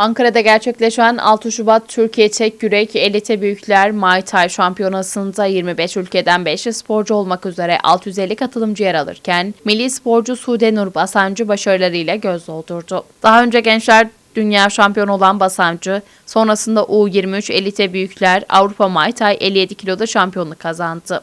Ankara'da gerçekleşen 6 Şubat Türkiye Tek Yürek Elite Büyükler Muay Thai Şampiyonası'nda 25 ülkeden 5 sporcu olmak üzere 650 katılımcı yer alırken milli sporcu Sude Nur Basancı başarılarıyla göz doldurdu. Daha önce gençler dünya şampiyonu olan Basancı, sonrasında U23 Elite Büyükler Avrupa Muay Thai 57 kiloda şampiyonluk kazandı.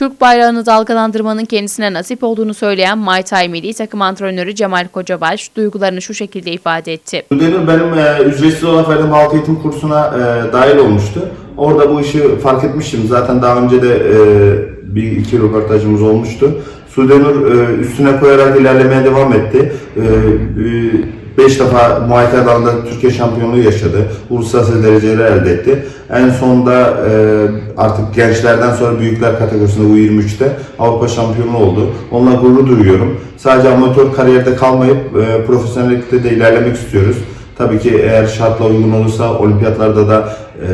Türk bayrağını dalgalandırmanın kendisine nasip olduğunu söyleyen Muay Thai milli takım antrenörü Cemal Kocabaş duygularını şu şekilde ifade etti. Müdürüm benim e, ücretsiz olarak verdiğim halk eğitim kursuna e, dahil olmuştu. Orada bu işi fark etmiştim. Zaten daha önce de e, bir iki röportajımız olmuştu. Sudenur e, üstüne koyarak ilerlemeye devam etti. 5 defa Muay Thai dalında Türkiye şampiyonluğu yaşadı. Uluslararası dereceler elde etti. En sonunda e, artık gençlerden sonra büyükler kategorisinde U23'te Avrupa şampiyonu oldu. Onunla gurur duyuyorum. Sadece amatör kariyerde kalmayıp e, profesyonellikte de ilerlemek istiyoruz. Tabii ki eğer şartlar uygun olursa olimpiyatlarda da e,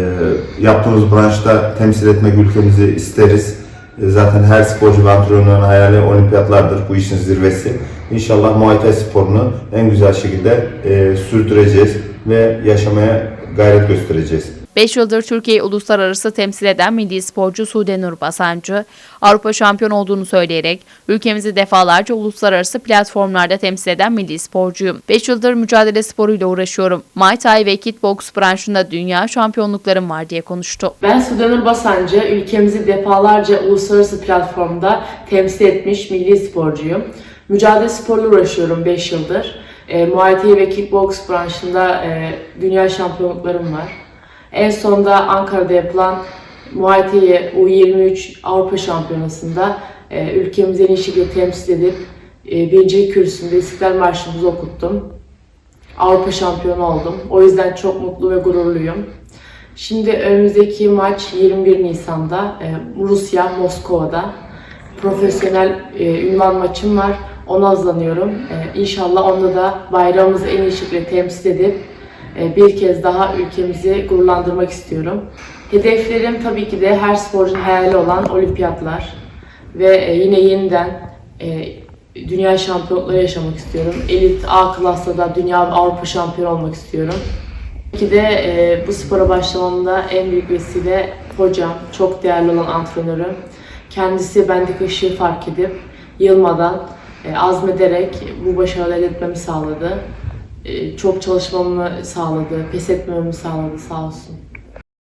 yaptığımız branşta temsil etmek ülkemizi isteriz. E, Zaten her sporcu ve antrenörün hayali olimpiyatlardır bu işin zirvesi. İnşallah Muay Thai sporunu en güzel şekilde e, sürdüreceğiz ve yaşamaya gayret göstereceğiz. 5 yıldır Türkiye'yi uluslararası temsil eden milli sporcu Sude Nur Basancı, Avrupa şampiyon olduğunu söyleyerek ülkemizi defalarca uluslararası platformlarda temsil eden milli sporcuyum. 5 yıldır mücadele sporuyla uğraşıyorum. Muay Thai ve kickbox branşında dünya şampiyonluklarım var diye konuştu. Ben Sudanur Basancı, ülkemizi defalarca uluslararası platformda temsil etmiş milli sporcuyum. Mücadele sporuyla uğraşıyorum 5 yıldır. E, Muay Thai ve Kickbox branşında e, dünya şampiyonluklarım var. En sonda Ankara'da yapılan Muay Thai U23 Avrupa Şampiyonası'nda e, ülkemizi en iyi şekilde temsil edip e, birincilik kürsüsünde İstiklal Marşımızı okuttum. Avrupa şampiyonu oldum. O yüzden çok mutlu ve gururluyum. Şimdi önümüzdeki maç 21 Nisan'da e, Rusya, Moskova'da. Profesyonel e, ünvan maçım var. Ona hazırlanıyorum. E, İnşallah onda da bayrağımızı en iyi şekilde temsil edip bir kez daha ülkemizi gururlandırmak istiyorum. Hedeflerim tabii ki de her sporcunun hayali olan olimpiyatlar. Ve e, yine yeniden e, dünya şampiyonlukları yaşamak istiyorum. Elit A klasta da dünya ve Avrupa şampiyonu olmak istiyorum. Belki de e, bu spora başlamamda en büyük vesile hocam, çok değerli olan antrenörüm. Kendisi bendeki ışığı fark edip yılmadan, azmederek bu başarıları elde etmemi sağladı. E, çok çalışmamı sağladı, pes etmememi sağladı sağ olsun.